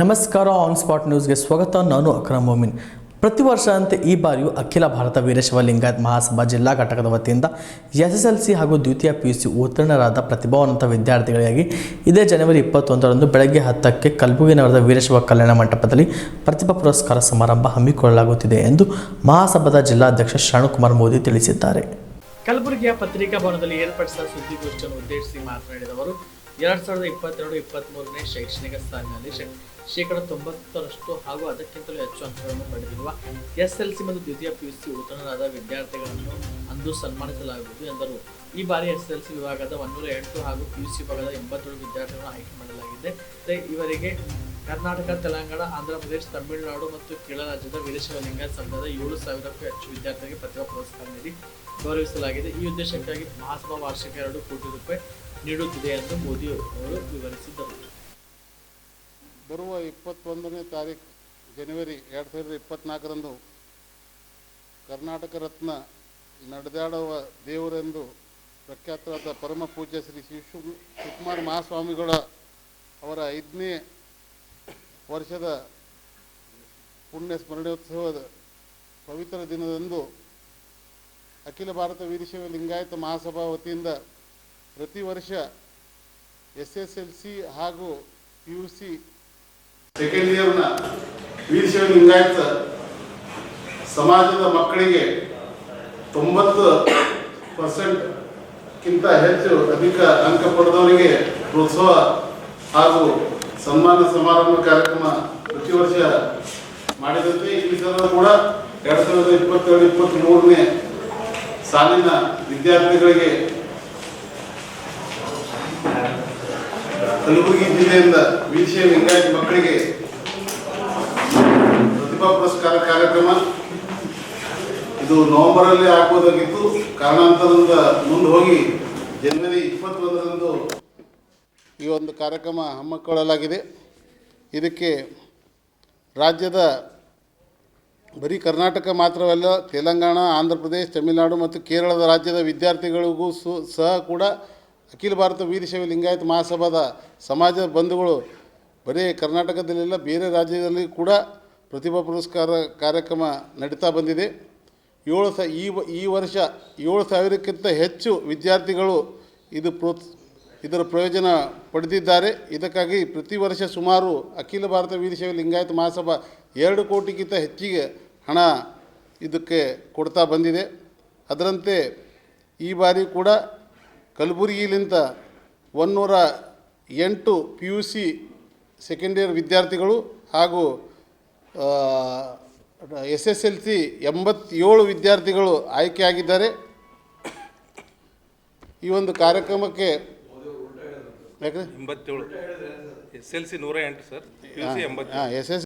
ನಮಸ್ಕಾರ on spot ನ್ಯೂಸ್ಗೆ ಸ್ವಾಗತ. ನಾನು ಅಕ್ರಮ್ ಮೊಮಿನ್. ಪ್ರತಿ ವರ್ಷದಂತೆ ಈ ಬಾರಿಯೂ ಅಖಿಲ ಭಾರತ ವೀರಶೈವ ಲಿಂಗಾಯತ್ ಮಹಾಸಭಾ ಜಿಲ್ಲಾ ಘಟಕದ ವತಿಯಿಂದ ಎಸ್ ಎಸ್ ಎಲ್ ಸಿ ಹಾಗೂ ದ್ವಿತೀಯ ಪಿ ಯು ಸಿ ಉತ್ತೀರ್ಣರಾದ ಪ್ರತಿಭಾವಂತ ವಿದ್ಯಾರ್ಥಿಗಳಿಗಾಗಿ ಇದೇ ಜನವರಿ ಇಪ್ಪತ್ತೊಂದರಂದು ಬೆಳಗ್ಗೆ ಹತ್ತಕ್ಕೆ ಕಲಬುರಗಿ ನಗರದ ವೀರಶೈವ ಕಲ್ಯಾಣ ಮಂಟಪದಲ್ಲಿ ಪ್ರತಿಭಾ ಪುರಸ್ಕಾರ ಸಮಾರಂಭ ಹಮ್ಮಿಕೊಳ್ಳಲಾಗುತ್ತಿದೆ ಎಂದು ಮಹಾಸಭಾದ ಜಿಲ್ಲಾಧ್ಯಕ್ಷ ಶರಣಕುಮಾರ್ ಮೋದಿ ತಿಳಿಸಿದ್ದಾರೆ. ಕಲಬುರಗಿಯ ಪತ್ರಿಕಾ ಭವನದಲ್ಲಿ ಏರ್ಪಡಿಸಿದ ಸುದ್ದಿಗೋಷ್ಠಿಯನ್ನು ಉದ್ದೇಶಿಸಿ ಮಾತನಾಡಿದವರು ಎರಡ್ ಸಾವಿರದ ಇಪ್ಪತ್ತೆರಡು ಇಪ್ಪತ್ತ್ ಮೂರನೇ ಶೈಕ್ಷಣಿಕ ಸಾಲಿನಲ್ಲಿ ಶೇಕಡ ತೊಂಬತ್ತರಷ್ಟು ಹಾಗೂ ಅದಕ್ಕಿಂತಲೂ ಹೆಚ್ಚು ಅಂಕಗಳನ್ನು ಪಡೆದಿರುವ ಎಸ್ ಎಲ್ ಸಿ ಮತ್ತು ದ್ವಿತೀಯ ಪಿಯುಸಿ ಉತ್ತೀರ್ಣರಾದ ವಿದ್ಯಾರ್ಥಿಗಳನ್ನು ಅಂದು ಸನ್ಮಾನಿಸಲಾಗುವುದು ಎಂದರು. ಈ ಬಾರಿ ಎಸ್ ಎಲ್ ಸಿ ವಿಭಾಗದ ಒಂದೂರ ಎಂಟು ಹಾಗೂ ಪಿ ಯು ಸಿ ವಿಭಾಗದ ಎಂಬತ್ತೇಳು ವಿದ್ಯಾರ್ಥಿಗಳನ್ನು ಆಯ್ಕೆ ಮಾಡಲಾಗಿದೆ. ಇವರಿಗೆ ಕರ್ನಾಟಕ, ತೆಲಂಗಾಣ ಆಂಧ್ರಪ್ರದೇಶ ತಮಿಳುನಾಡು ಮತ್ತು ಕೇರಳ ರಾಜ್ಯದ ವಿದೇಶಲಿಂಗ ಸಂಘದ ಏಳು ಸಾವಿರಕ್ಕೂ ಹೆಚ್ಚು ವಿದ್ಯಾರ್ಥಿಗಳಿಗೆ ಪ್ರತಿಭಾ ಪುರಸ್ಕಾರ ನೀಡಿ ಗೌರವಿಸಲಾಗಿದೆ. ಈ ಉದ್ದೇಶಕ್ಕಾಗಿ ಮಹಾಸಭಾ ವಾರ್ಷಿಕ ಎರಡು ಕೋಟಿ ರೂಪಾಯಿ ನೀಡುತ್ತಿದೆ ಎಂದು ಮೋದಿ ಅವರು ವಿವರಿಸಿದರು ಬರುವ ಇಪ್ಪತ್ತೊಂದನೇ ತಾರೀಕು ಜನವರಿ ಎರಡು ಸಾವಿರದ ಇಪ್ಪತ್ತ್ನಾಲ್ಕರಂದು ಕರ್ನಾಟಕ ರತ್ನ ನಡೆದಾಡುವ ದೇವರೆಂದು ಪ್ರಖ್ಯಾತರಾದ ಪರಮ ಪೂಜ್ಯ ಶ್ರೀ ಶಿಶು ಶಿವಕುಮಾರ ಮಹಾಸ್ವಾಮಿಗಳ ಅವರ ಐದನೇ ವರ್ಷದ ಪುಣ್ಯ ಸ್ಮರಣೋತ್ಸವದ ಪವಿತ್ರ ದಿನದಂದು ಅಖಿಲ ಭಾರತ ವೀರಶೈವ ಲಿಂಗಾಯತ ಮಹಾಸಭಾ ವತಿಯಿಂದ ಪ್ರತಿ ವರ್ಷ ಎಸ್ ಎಸ್ ಎಲ್ ಸಿ ಹಾಗೂ ಪಿ ಯು ಸಿ ಸೆಕೆಂಡ್ ಇಯರ್ನ ವೀರಶೈವ ಲಿಂಗಾಯತ ಸಮಾಜದ ಮಕ್ಕಳಿಗೆ ತೊಂಬತ್ತು ಪರ್ಸೆಂಟ್ಗಿಂತ ಹೆಚ್ಚು ಅಧಿಕ ಅಂಕ ಪಡೆದವರಿಗೆ ಪ್ರೋತ್ಸಾಹ ಹಾಗೂ ಸನ್ಮಾನ ಸಮಾರಂಭ ಕಾರ್ಯಕ್ರಮ ಪ್ರತಿ ವರ್ಷ ಮಾಡಿದಂತೆ ಈ ಸಲ ಕೂಡ ಎರಡು ಸಾವಿರದ ಇಪ್ಪತ್ತೆರಡು ಇಪ್ಪತ್ತ್ಮೂರನೇ ಸಾಲಿನ ವಿದ್ಯಾರ್ಥಿಗಳಿಗೆ ಕಲಬುರಗಿ ಜಿಲ್ಲೆಯಿಂದ ವಿಷಯ ಲಿಂಗಾಯತ ಮಕ್ಕಳಿಗೆ ಪ್ರತಿಭಾ ಪುರಸ್ಕಾರ ಕಾರ್ಯಕ್ರಮ. ಇದು ನವೆಂಬರಲ್ಲಿ ಆಗುವುದಾಗಿತ್ತು ಕಾರಣಾಂತರದಿಂದ ಮುಂದೆ ಹೋಗಿ ಜನವರಿ ಇಪ್ಪತ್ತೊಂದರಂದು ಈ ಒಂದು ಕಾರ್ಯಕ್ರಮ ಹಮ್ಮಿಕೊಳ್ಳಲಾಗಿದೆ. ಇದಕ್ಕೆ ರಾಜ್ಯದ ಬರೀ ಕರ್ನಾಟಕ ಮಾತ್ರವಲ್ಲ, ತೆಲಂಗಾಣ ಆಂಧ್ರ ಪ್ರದೇಶ ತಮಿಳುನಾಡು ಮತ್ತು ಕೇರಳದ ರಾಜ್ಯದ ವಿದ್ಯಾರ್ಥಿಗಳಿಗೂ ಸಹ ಕೂಡ ಅಖಿಲ ಭಾರತ ವೀರಶೈವ ಲಿಂಗಾಯತ ಮಹಾಸಭಾದ ಸಮಾಜದ ಬಂಧುಗಳು ಬರೀ ಕರ್ನಾಟಕದಲ್ಲೆಲ್ಲ ಬೇರೆ ರಾಜ್ಯದಲ್ಲಿ ಕೂಡ ಪ್ರತಿಭಾ ಪುರಸ್ಕಾರ ಕಾರ್ಯಕ್ರಮ ನಡೀತಾ ಬಂದಿದೆ. ಏಳು ಸ ಈ ಈ ವರ್ಷ ಏಳು ಸಾವಿರಕ್ಕಿಂತ ಹೆಚ್ಚು ವಿದ್ಯಾರ್ಥಿಗಳು ಇದು ಇದರ ಪ್ರಯೋಜನ ಪಡೆದಿದ್ದಾರೆ. ಇದಕ್ಕಾಗಿ ಪ್ರತಿ ವರ್ಷ ಸುಮಾರು ಅಖಿಲ ಭಾರತ ವೀರಶೈವ ಲಿಂಗಾಯತ ಮಹಾಸಭಾ ಎರಡು ಕೋಟಿಗಿಂತ ಹೆಚ್ಚಿಗೆ ಹಣ ಇದಕ್ಕೆ ಕೊಡ್ತಾ ಬಂದಿದೆ. ಅದರಂತೆ ಈ ಬಾರಿ ಕೂಡ ಕಲಬುರಗಿಲಿಂದ ಒನ್ನೂರ ಎಂಟು P U C second year ವಿದ್ಯಾರ್ಥಿಗಳು ಹಾಗೂ ಎಸ್ ಎಸ್ ಎಲ್ ಸಿ ಎಂಬತ್ತೇಳು ವಿದ್ಯಾರ್ಥಿಗಳು ಆಯ್ಕೆಯಾಗಿದ್ದಾರೆ. ಈ ಒಂದು ಕಾರ್ಯಕ್ರಮಕ್ಕೆ ಯಾಕಂದ್ರೆ ಎಂಬತ್ತೇಳು. ಎಸ್ ಎಲ್ ಸಿ ನೂರ ಎಂಟು ಸರ್. S S